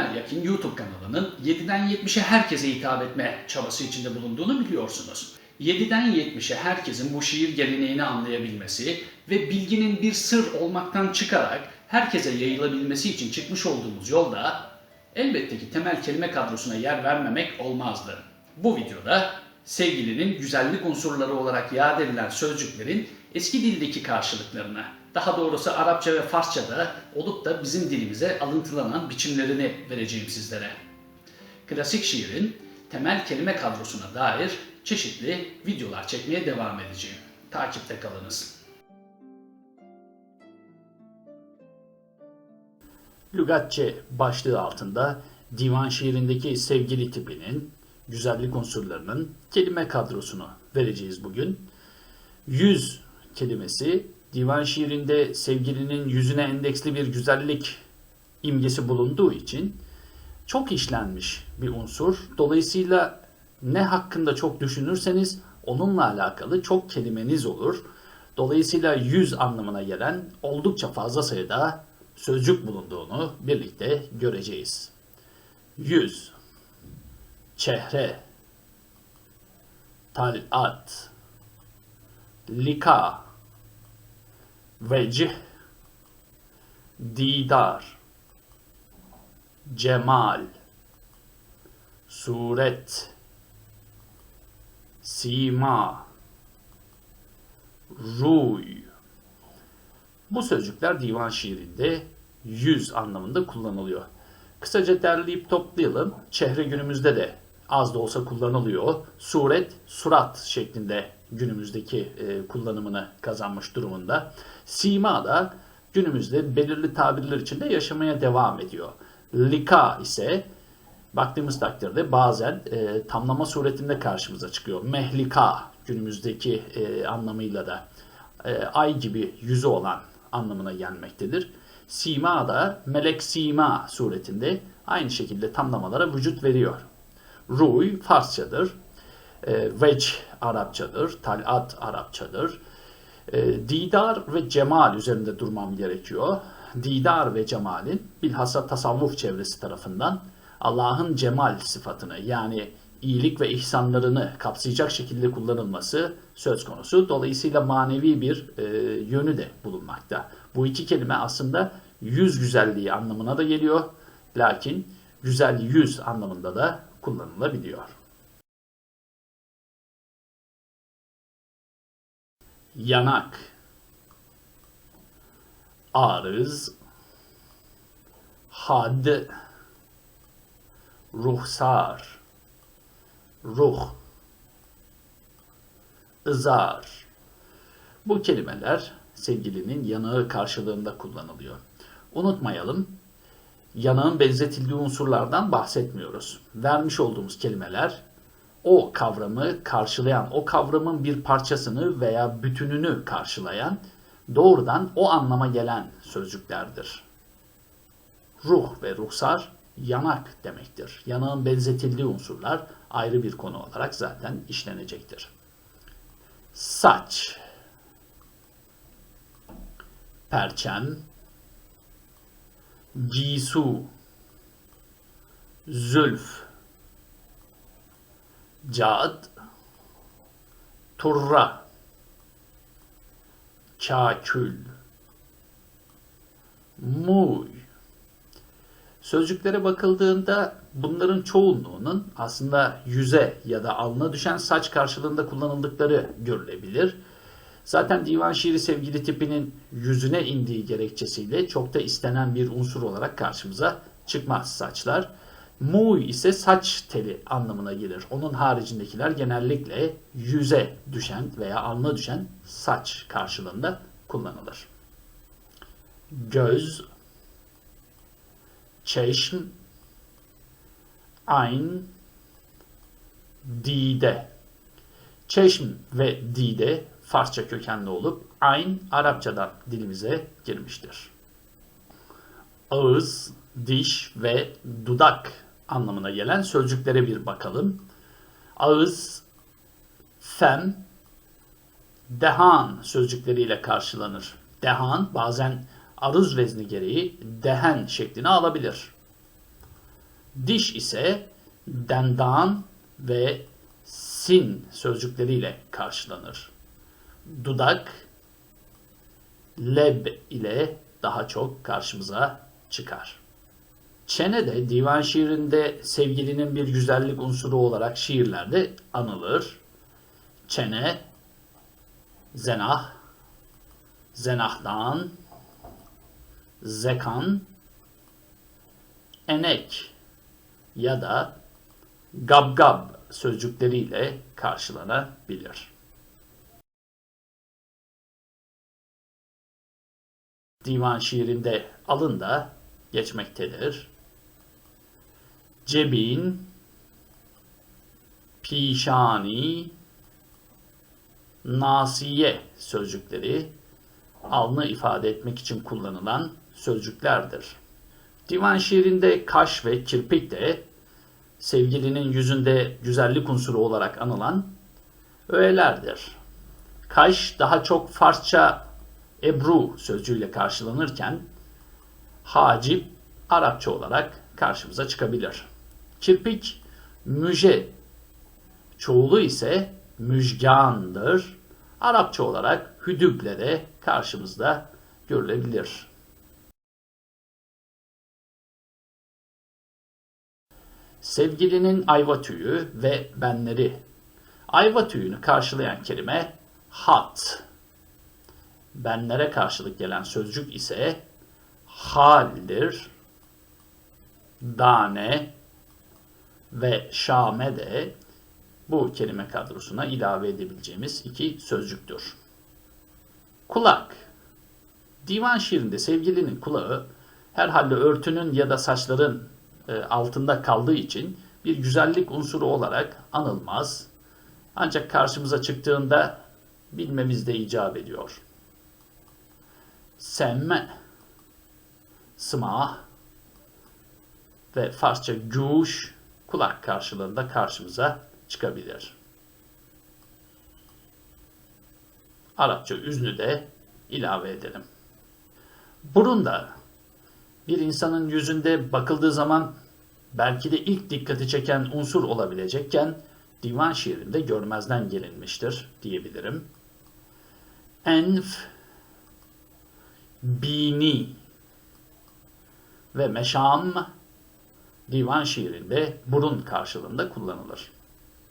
İlmel Yakin YouTube kanalının 7'den 70'e herkese hitap etme çabası içinde bulunduğunu biliyorsunuz. 7'den 70'e herkesin bu şiir geleneğini anlayabilmesi ve bilginin bir sır olmaktan çıkarak herkese yayılabilmesi için çıkmış olduğumuz yolda elbette ki temel kelime kadrosuna yer vermemek olmazdı. Bu videoda sevgilinin güzellik unsurları olarak yad edilen sözcüklerin eski dildeki karşılıklarına, daha doğrusu Arapça ve Farsça'da olup da bizim dilimize alıntılanan biçimlerini vereceğim sizlere. Klasik şiirin temel kelime kadrosuna dair çeşitli videolar çekmeye devam edeceğim. Takipte kalınız. Lügatçe başlığı altında divan şiirindeki sevgili tipinin, güzellik unsurlarının kelime kadrosunu vereceğiz bugün. Yüz kelimesi divan şiirinde sevgilinin yüzüne endeksli bir güzellik imgesi bulunduğu için çok işlenmiş bir unsur. Dolayısıyla ne hakkında çok düşünürseniz onunla alakalı çok kelimeniz olur. Dolayısıyla yüz anlamına gelen oldukça fazla sayıda sözcük bulunduğunu birlikte göreceğiz. Yüz, çehre, talat, lika, vecih, didar, cemal, suret, sima, ruy. Bu sözcükler divan şiirinde yüz anlamında kullanılıyor. Kısaca derleyip toplayalım. Çehre günümüzde de az da olsa kullanılıyor. Suret, surat şeklinde günümüzdeki e, kullanımını kazanmış durumunda. Sima da günümüzde belirli tabirler içinde yaşamaya devam ediyor. Lika ise baktığımız takdirde bazen e, tamlama suretinde karşımıza çıkıyor. Mehlika günümüzdeki e, anlamıyla da e, ay gibi yüzü olan anlamına gelmektedir. Sima da melek sima suretinde aynı şekilde tamlamalara vücut veriyor. Ruy Farsçadır. E, vec Arapçadır. Talat Arapçadır. E, didar ve cemal üzerinde durmam gerekiyor. Didar ve cemalin bilhassa tasavvuf çevresi tarafından Allah'ın cemal sıfatını yani iyilik ve ihsanlarını kapsayacak şekilde kullanılması söz konusu. Dolayısıyla manevi bir e, yönü de bulunmakta. Bu iki kelime aslında yüz güzelliği anlamına da geliyor. Lakin güzel yüz anlamında da kullanılabiliyor. Yanak. Arız. Had. Ruhsar. Ruh. Izar Bu kelimeler sevgilinin yanağı karşılığında kullanılıyor. Unutmayalım, yanağın benzetildiği unsurlardan bahsetmiyoruz. Vermiş olduğumuz kelimeler o kavramı karşılayan, o kavramın bir parçasını veya bütününü karşılayan, doğrudan o anlama gelen sözcüklerdir. Ruh ve ruhsar yanak demektir. Yanağın benzetildiği unsurlar ayrı bir konu olarak zaten işlenecektir. Saç, perçem, gisu, zülf, cad, turra, çakül, muy. Sözcüklere bakıldığında bunların çoğunluğunun aslında yüze ya da alnına düşen saç karşılığında kullanıldıkları görülebilir. Zaten divan şiiri sevgili tipinin yüzüne indiği gerekçesiyle çok da istenen bir unsur olarak karşımıza çıkmaz saçlar. Muy ise saç teli anlamına gelir. Onun haricindekiler genellikle yüze düşen veya alnına düşen saç karşılığında kullanılır. Göz, çeşm, ayn, dide. Çeşm ve dide Farsça kökenli olup ayn Arapçadan dilimize girmiştir. Ağız, diş ve dudak anlamına gelen sözcüklere bir bakalım. Ağız, fem, dehan sözcükleriyle karşılanır. Dehan bazen aruz vezni gereği dehen şeklini alabilir. Diş ise dendan ve sin sözcükleriyle karşılanır. Dudak leb ile daha çok karşımıza çıkar. Çene de divan şiirinde sevgilinin bir güzellik unsuru olarak şiirlerde anılır. Çene, zenah, zenahdan, zekan, enek ya da gabgab sözcükleriyle karşılanabilir. Divan şiirinde alın da geçmektedir. Cebin, pişani, nasiye sözcükleri alnı ifade etmek için kullanılan sözcüklerdir. Divan şiirinde kaş ve kirpik de sevgilinin yüzünde güzellik unsuru olarak anılan öğelerdir. Kaş daha çok Farsça ebru sözcüğüyle karşılanırken hacip Arapça olarak karşımıza çıkabilir. Kirpik müje çoğulu ise müjgandır. Arapça olarak hüdüble de karşımızda görülebilir. Sevgilinin ayva tüyü ve benleri. Ayva tüyünü karşılayan kelime hat. Benlere karşılık gelen sözcük ise haldir. Dane ve şame de bu kelime kadrosuna ilave edebileceğimiz iki sözcüktür. Kulak. Divan şiirinde sevgilinin kulağı herhalde örtünün ya da saçların e, altında kaldığı için bir güzellik unsuru olarak anılmaz. Ancak karşımıza çıktığında bilmemiz de icap ediyor. Semme, smah ve Farsça güş kulak karşılığında karşımıza çıkabilir. Arapça üznü de ilave edelim. Burun da bir insanın yüzünde bakıldığı zaman belki de ilk dikkati çeken unsur olabilecekken divan şiirinde görmezden gelinmiştir diyebilirim. Enf, bini ve meşam divan şiirinde burun karşılığında kullanılır.